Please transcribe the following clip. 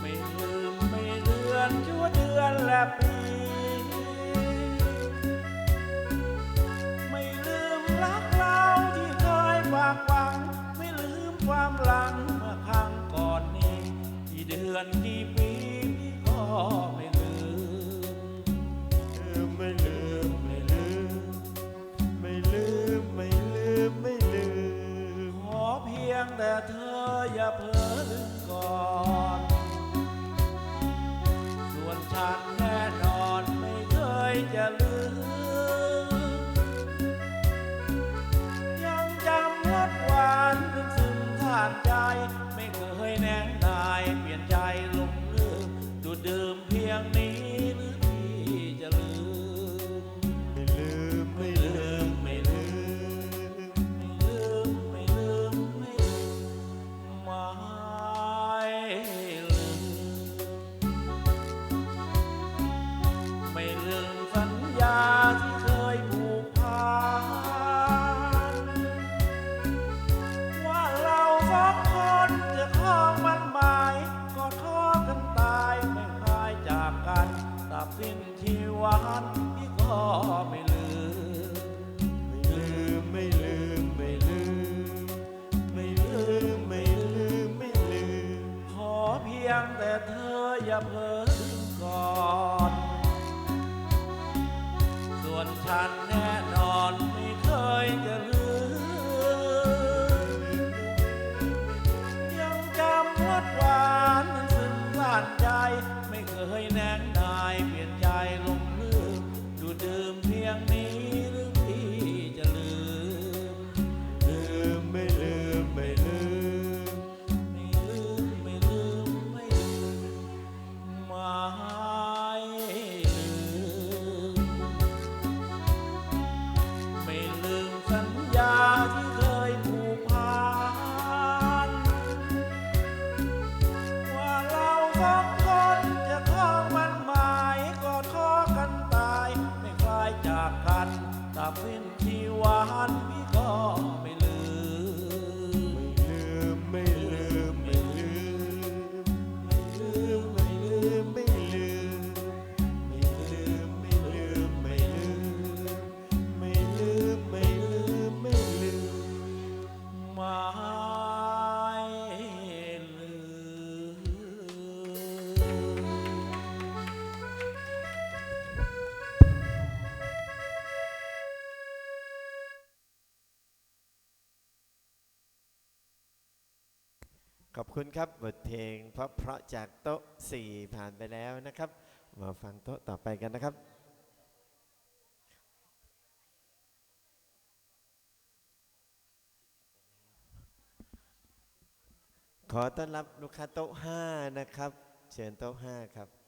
ไม่ลืม ไม่ลื่เลือนชั่วเดือนและปี ไม่ลืมรักเราที่เคยฝากหวัง ไม่ลืมความหลังเมื่อครั้งก่อนนี้ ที่เดือนที่ปี เธออย่าเพ้อลืมก่อน ส่วนฉันแน่นอนไม่เคยจะลืม ไม่ลืม ไม่ลืมไม่ลืมไม่ลืม ไม่ลืมไม่ลืมไม่ลืม ขอเพียงแต่เธออย่าเพิ่งก่อน ส่วนฉันแน่ ถ้าพื้นที่หวานพี่ก็ไม่ลืมไม่ลืมไม่ลืมไม่ลืม ไม่ลืมไม่ลืมไม่ลืม ไม่ลืมไม่ลืมไม่ลืม ไม่ลืมไม่ลืมไม่ลืมมา ขอบคุณครับบทเพลงเพราะเพราะจากโต๊ะสี่ผ่านไปแล้วนะครับ มาฟังโต๊ะต่อไปกันนะครับ ขอต้อนรับลูกค้าโต๊ะห้านะครับ เชิญโต๊ะห้าครับ